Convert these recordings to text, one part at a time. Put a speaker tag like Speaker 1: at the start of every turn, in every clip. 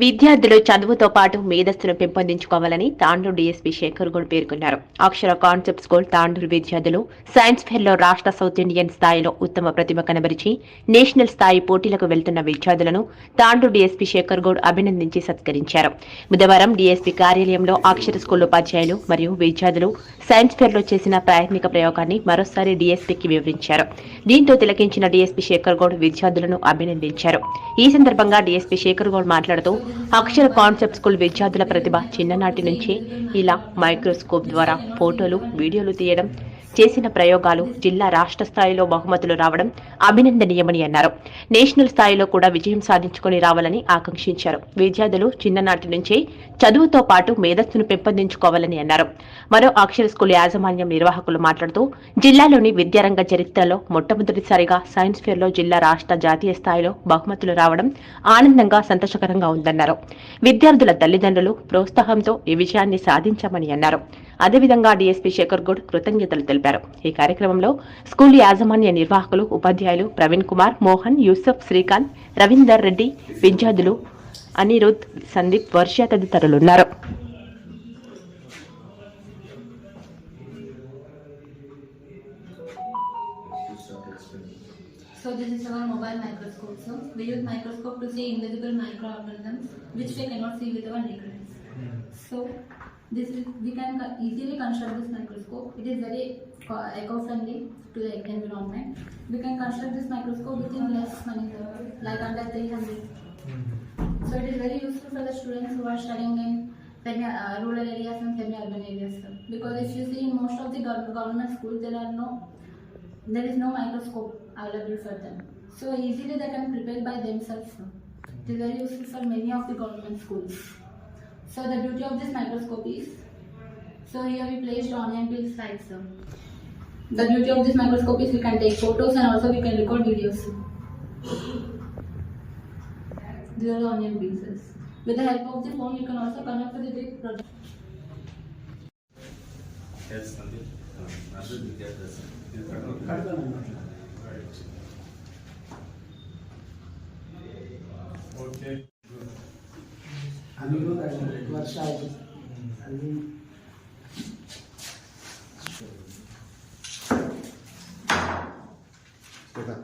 Speaker 1: విద్యార్థులు చదువుతో పాటు మేధస్సును పెంపొందించుకోవాలని తాండూరు డీఎస్పీ శేఖర్ గౌడ్ పేర్కొన్నారు. అక్షర కాన్సెప్ట్ స్కూల్ తాండూరు విద్యార్థులు సైన్స్ ఫెయిర్లో రాష్ట్ర సౌత్ ఇండియన్ స్థాయిలో ఉత్తమ ప్రతిభ కనబరిచి నేషనల్ స్థాయి పోటీలకు వెళ్తున్న విద్యార్థులను తాండూరు డీఎస్పీ శేఖర్ గౌడ్ అభినందించి సత్కరించారు. బుధవారం డీఎస్పీ కార్యాలయంలో అక్షర స్కూల్ ఉపాధ్యాయులు మరియు విద్యార్థులు సైన్స్ ఫెయిర్లో చేసిన ప్రాథమిక ప్రయోగాన్ని మరోసారి డీఎస్పీకి వివరించారు. దీంతో తిలకించిన డీఎస్పీ శేఖర్ గౌడ్ విద్యార్థులను అభినందించారు. ఈ సందర్భంగా డీఎస్పీ శేఖర్ గౌడ్ మాట్లాడుతూ అక్షర కాన్సెప్ట్ స్కూల్ విద్యార్థుల ప్రతిభ చిన్ననాటి నుంచి ఇలా మైక్రోస్కోప్ ద్వారా ఫోటోలు వీడియోలు తీయడం చేసిన ప్రయోగాలు జిల్లా రాష్ట్ర స్థాయిలో బహుమతులు రావడం అభినందనీయమని అన్నారు. నేషనల్ స్థాయిలో కూడా విజయం సాధించుకొని రావాలని ఆకాంక్షించారు. విద్యార్థులు చిన్ననాటి నుంచే చదువుతో పాటు మేధస్సును పెంపొందించుకోవాలని అన్నారు. మరో అక్షర స్కూల్ యాజమాన్యం నిర్వాహకులు మాట్లాడుతూ జిల్లాలోని విద్యారంగ చరిత్రలో మొట్టమొదటిసారిగా సైన్స్ ఫేర్లో జిల్లా రాష్ట్ర జాతీయ స్థాయిలో బహుమతులు రావడం ఆనందంగా సంతోషకరంగా ఉందన్నారు. విద్యార్థుల తల్లిదండ్రులు ప్రోత్సాహంతో ఈ విజయాన్ని సాధించామని అన్నారు. అదేవిధంగా డీఎస్పీ శేఖర్ గౌడ్ కృతజ్ఞతలు తెలిపారు. ఈ కార్యక్రమంలో స్కూల్ యాజమాన్య నిర్వాహకులు ఉపాధ్యాయులు ప్రవీణ్ కుమార్ మోహన్ యూసఫ్ శ్రీకాంత్ రవీందర్ రెడ్డి విద్యార్థులు అనిరుద్ సందీప్ వర్ష తదితరులున్నారు
Speaker 2: So this is our mobile microscope. So we use microscope to see invisible microorganisms which we cannot see with our naked eyes. So this is, we can easily construct this microscope. It is very eco-friendly to the environment. We can construct this microscope within less money, like under 300. So it is very useful for the students who are studying in semi, uh, rural areas and semi-urban areas. Because if you see in most of the government schools, there are no there is no microscope available for them. So easily they can prepare by themselves. It is very useful for many of the government schools. So the beauty of this microscope is, so here we placed onion peel slides. So the beauty of this microscope is we can take photos and also we can record videos. These are the onion pieces. With the help of the phone, you can also connect to the big project.
Speaker 3: Yes, Okay.
Speaker 4: Good. Anirudh and Varsha. కదా?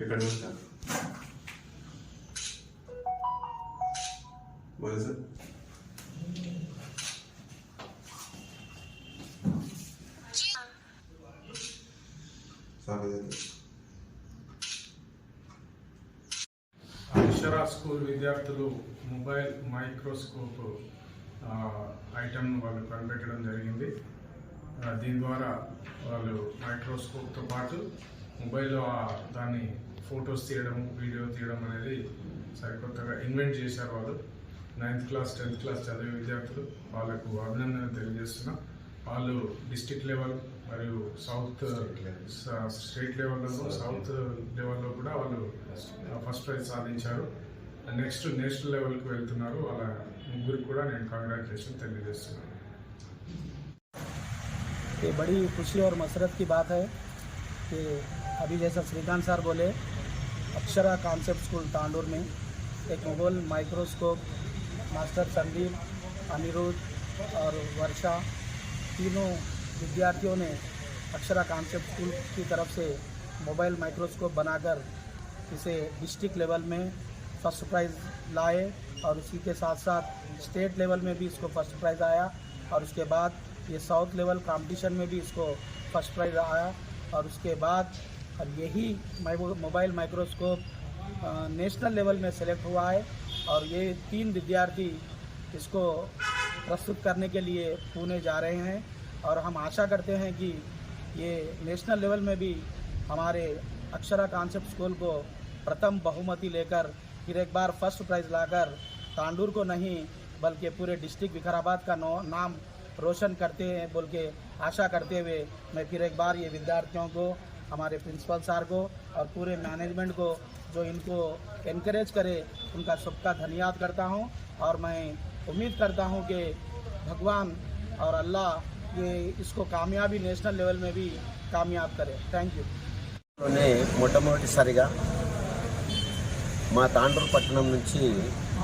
Speaker 3: ఇక్కడ నుంచా What is it?
Speaker 5: Akshara school విద్యార్థులు mobile microscope ఐటెంను వాళ్ళు కనిపెట్టడం జరిగింది. దీని ద్వారా వాళ్ళు మైక్రోస్కోప్తో పాటు మొబైల్లో దాన్ని ఫొటోస్ తీయడం వీడియో తీయడం అనేది సరికొత్తగా ఇన్వెంట్ చేశారు వాళ్ళు. నైన్త్ క్లాస్ టెన్త్ క్లాస్ చదివే విద్యార్థులు వాళ్ళకు అభినందన తెలియజేస్తున్నా. వాళ్ళు డిస్టిక్ లెవెల్ మరియు సౌత్ స్టేట్ లెవెల్లో సౌత్ లెవెల్లో కూడా వాళ్ళు ఫస్ట్ ప్రైజ్ సాధించారు. నెక్స్ట్ నేషనల్ లెవెల్కి వెళ్తున్నారు. వాళ్ళ ముగ్గురికి కూడా నేను కంగ్రాచులేషన్ తెలియజేస్తున్నాను
Speaker 4: ये बड़ी खुशी और मसरत की बात है कि अभी जैसा श्रीकांत सर बोले अक्षरा कॉन्सेप्ट स्कूल तांडूर में एक mobile microscope master Sandeep Aniruddh और वर्षा तीनों विद्यार्थियों ने अक्षरा कॉन्सेप्ट स्कूल की तरफ से मोबाइल माइक्रोस्कोप बनाकर इसे डिस्ट्रिक्ट लेवल में फर्स्ट प्राइज़ लाए और उसी के साथ साथ स्टेट लेवल में भी इसको फ़र्स्ट प्राइज़ आया और उसके बाद ये साउथ लेवल कंपटीशन में भी इसको फ़र्स्ट प्राइज़ आया और उसके बाद अब यही मोबाइल माइक्रोस्कोप नेशनल लेवल में सेलेक्ट हुआ है और ये तीन विद्यार्थी इसको प्रस्तुत करने के लिए पुणे जा रहे हैं और हम आशा करते हैं कि ये नेशनल लेवल में भी हमारे अक्षरा कॉन्सेप्ट स्कूल को प्रथम बहुमति लेकर फिर एक बार फ़र्स्ट प्राइज लाकर तांडूर को नहीं बल्कि पूरे डिस्ट्रिक्ट विकाराबाद का नो- नाम रोशन करते हैं बोल के आशा करते हुए मैं फिर एक बार ये विद्यार्थियों को हमारे प्रिंसिपल सर को और पूरे मैनेजमेंट को जो इनको इनक्रेज करे उनका सबका धन्यवाद करता हूँ और मैं उम्मीद करता हूँ कि भगवान और अल्लाह ये इसको कामयाबी नेशनल लेवल में भी कामयाब करे थैंक यू
Speaker 6: లోనే మొట్టమొదటిసారిగా మా తాండూరు పట్టణం నుంచి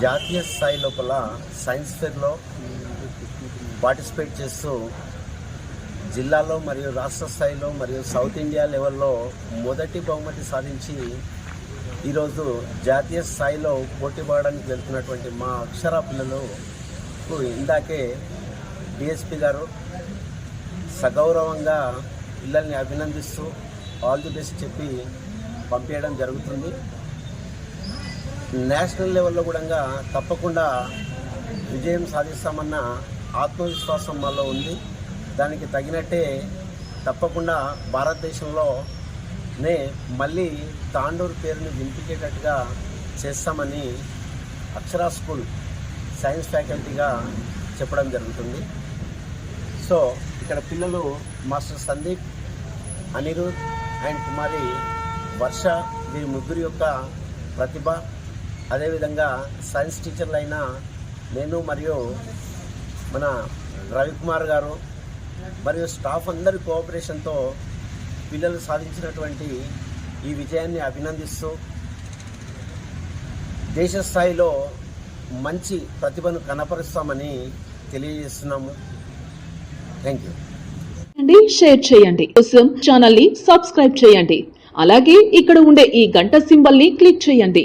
Speaker 6: జాతీయ స్థాయి లోపల సైన్స్ ఫెయిర్లో పార్టిసిపేట్ చేస్తూ జిల్లాలో మరియు రాష్ట్ర స్థాయిలో మరియు సౌత్ ఇండియా లెవెల్లో మొదటి బహుమతి సాధించి ఈరోజు జాతీయ స్థాయిలో పోటీ పడడానికి వెళ్తున్నటువంటి మా అక్షర పిల్లలకు ఇందాకే డిఎస్పి గారు సగౌరవంగా పిల్లల్ని అభినందిస్తూ ఆల్ ది బెస్ట్ చెప్పి పంపించడం జరుగుతుంది. నేషనల్ లెవెల్లో కూడా తప్పకుండా విజయం సాధిస్తామన్న ఆత్మవిశ్వాసం మాలో ఉంది. దానికి తగినట్టే తప్పకుండా భారతదేశంలోనే మళ్ళీ తాండూరు పేరుని వినిపించేటట్టుగా చేస్తామని అక్షరా స్కూల్ సైన్స్ ఫ్యాకల్టీగా చెప్పడం జరుగుతుంది. సో ఇక్కడ పిల్లలు మాస్టర్ సందీప్ అనిరుద్ అండ్ కుమారి వర్ష వీరి ముగ్గురు యొక్క ప్రతిభ అదేవిధంగా సైన్స్ టీచర్లు అయినా నేను మరియు మన రవికుమార్ గారు మరియు స్టాఫ్ అందరి కోఆపరేషన్తో పిల్లలు సాధించినటువంటి ఈ విజయాన్ని అభినందిస్తూ దేశ స్థాయిలో మంచి ప్రతిభను కనపరుస్తామని తెలియజేస్తున్నాము. థ్యాంక్ యూ
Speaker 7: అండి షేర్ చేయండి. కోసం ఛానల్ని సబ్స్క్రైబ్ చేయండి. అలాగే ఇక్కడ ఉండే ఈ గంట సింబల్ని క్లిక్ చేయండి.